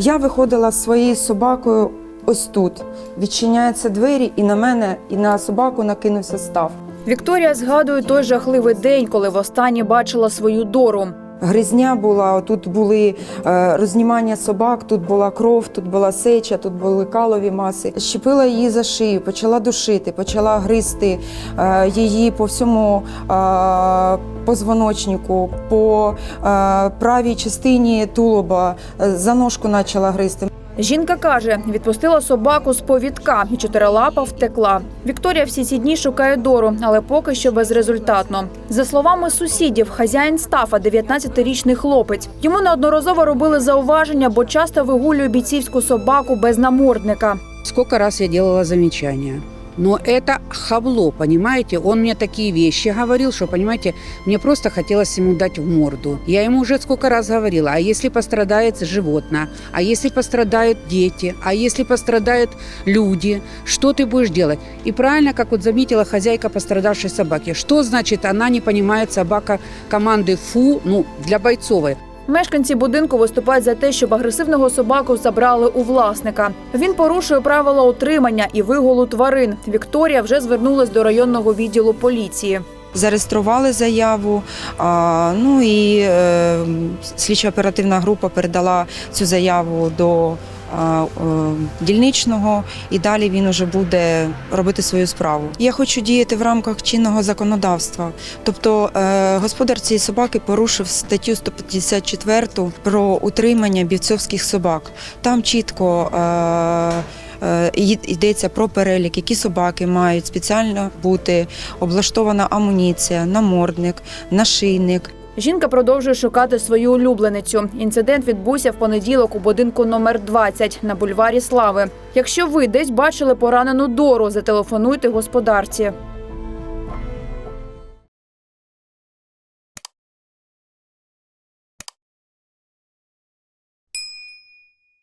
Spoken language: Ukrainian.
Я виходила з своєю собакою ось тут. Відчиняються двері, і на мене, і на собаку накинувся став. Вікторія згадує той жахливий день, коли востаннє бачила свою дору. Гризня була, тут були е, рознімання собак, тут була кров, тут була сеча, тут були калові маси. Щепила її за шию, почала душити, почала гризти е, її по всьому позвоночнику, по е, правій частині тулуба, за ножку почала гризти. Жінка каже, відпустила собаку з повідка, і чотирилапа втекла. Вікторія всі ці дні шукає Дору, але поки що безрезультатно. За словами сусідів, хазяїн стафа, 19-річний хлопець. Йому неодноразово робили зауваження, бо часто вигулює бійцівську собаку без намордника. Скільки раз я робила замечания. Но это хабло, понимаете? Он мне такие вещи говорил, что, понимаете, мне просто хотелось ему дать в морду. Я ему уже сколько раз говорила, а если пострадает животное, а если пострадают дети, а если пострадают люди, что ты будешь делать? И правильно, как вот заметила хозяйка пострадавшей собаки, что значит она не понимает собака команды «фу», ну, для бойцовой. Мешканці будинку виступають за те, щоб агресивного собаку забрали у власника. Він порушує правила утримання і вигулу тварин. Вікторія вже звернулась до районного відділу поліції. Зареєстрували заяву. Ну і е, слідчо-оперативна група передала цю заяву до дільничного, і далі він уже буде робити свою справу. Я хочу діяти в рамках чинного законодавства. Тобто е, господар цієї собаки порушив статтю 154 про утримання бівцовських собак. Там чітко. Е, Е, Йдеться про перелік, які собаки мають спеціально бути облаштована амуніція, намордник, нашийник. Жінка продовжує шукати свою улюбленицю. Інцидент відбувся в понеділок у будинку номер 20 на бульварі Слави. Якщо ви десь бачили поранену Дору, зателефонуйте господарці.